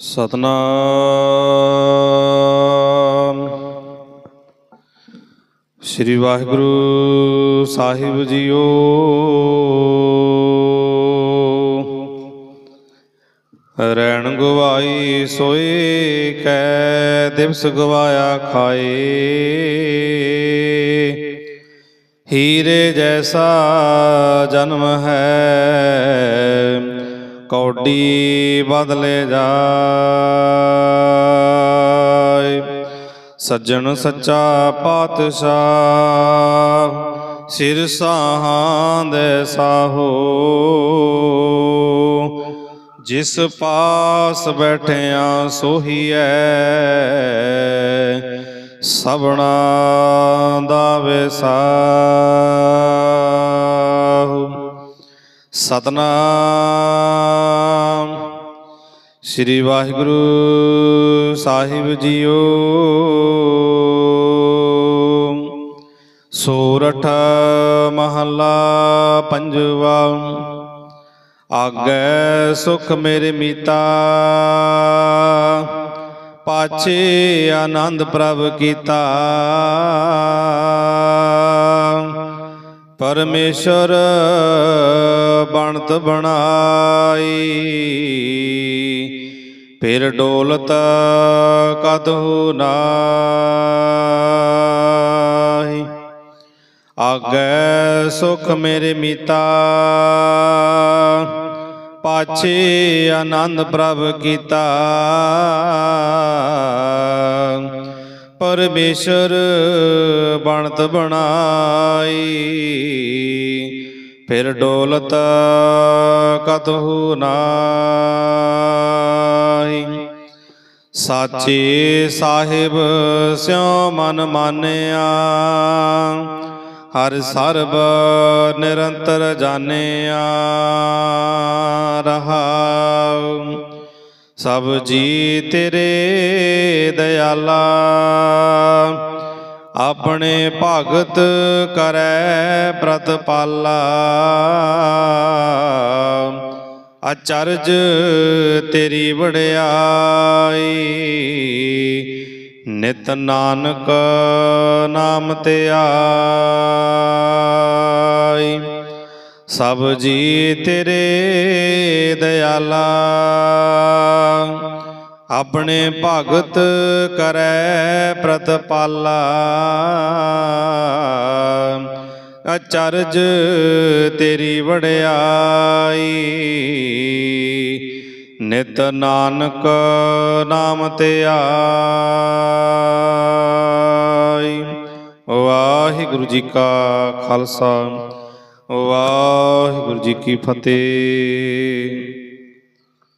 ਸਤਨਾਮ। ਸ੍ਰੀ ਵਾਹਿਗੁਰੂ ਸਾਹਿਬ ਜੀਓ। ਰੈਣ ਗਵਾਈ ਸੋਏ ਕੈ, ਦਿਵਸ ਗਵਾਇਆ ਖਾਏ। ਹੀਰੇ ਜੈਸਾ ਜਨਮ ਹੈ ਕੌਡੀ ਬਦਲੇ ਜਾਏ। ਸੱਜਣ ਸੱਚਾ ਪਾਤਸ਼ਾਹ, ਸਿਰ ਸਾਹਾਂ ਦੇ ਸਾਹੋ। ਜਿਸ ਪਾਸ ਬੈਠਿਆ ਸੋਹੀਐ, ਸਭਨਾ ਦਾ ਵਿਸਾਹੁ ਸਤਨਾਮ। ਸ੍ਰੀ ਵਾਹਿਗੁਰੂ ਸਾਹਿਬ ਜੀਓ। ਸੋਰਠ ਮਹੱਲਾ ਪੰਜਵਾ। ਆਗੈ ਸੁਖ ਮੇਰੇ ਮੀਤਾ। ਪਾਛੇ ਆਨੰਦ ਪ੍ਰਭ ਕੀਤਾ। ਪਰਮੇਸ਼ਰ ਬਣਤ ਬਣਾਈ। ਫਿਰ ਡੋਲਤ ਕਦਹੁ ਨਾਹੀ। ਆਗੈ ਸੁਖ ਮੇਰੇ ਮੀਤਾ, ਪਾਛੇ ਆਨੰਦ ਪ੍ਰਭ ਕੀਤਾ। ਪਰਮੇਸ਼ਰ ਬਣਤ ਬਣਾਈ। ਫਿਰ ਡੋਲਤ ਕਤਹੁ ਨਾਹੀ। ਸਾਚੇ ਸਾਹਿਬ ਸਿਉ ਮਨ ਮਾਨਿਆ ਹਰ ਸਰਬ ਨਿਰੰਤਰ ਜਾਣਿਆ ਰਹਾਉ। ਸਭ ਜੀ ਤੇਰੇ ਦਇਆਲਾ ਆਪਣੇ ਭਗਤ ਕਰੈ ਪ੍ਰਤਪਾਲਾ। ਅਚਰਜ ਤੇਰੀ ਵਡਿਆਈ। ਨਿਤ ਨਾਨਕ ਨਾਮ ਤੇ ਆਈ। ਸਭ ਜੀ ਤੇਰੇ ਦਇਆਲਾ ਆਪਣੇ ਭਗਤ ਕਰੈ ਪ੍ਰਤਪਾਲਾ। ਅਚਰਜ ਤੇਰੀ ਵੜਿਆਈ ਨਿਤ ਨਾਨਕ ਨਾਮ ਤੇ ਆਈ। ਵਾਹਿਗੁਰੂ ਜੀ ਕਾ ਖਾਲਸਾ। ਵਾਹਿਗੁਰੂ ਜੀ ਕੀ ਫਤਿਹ।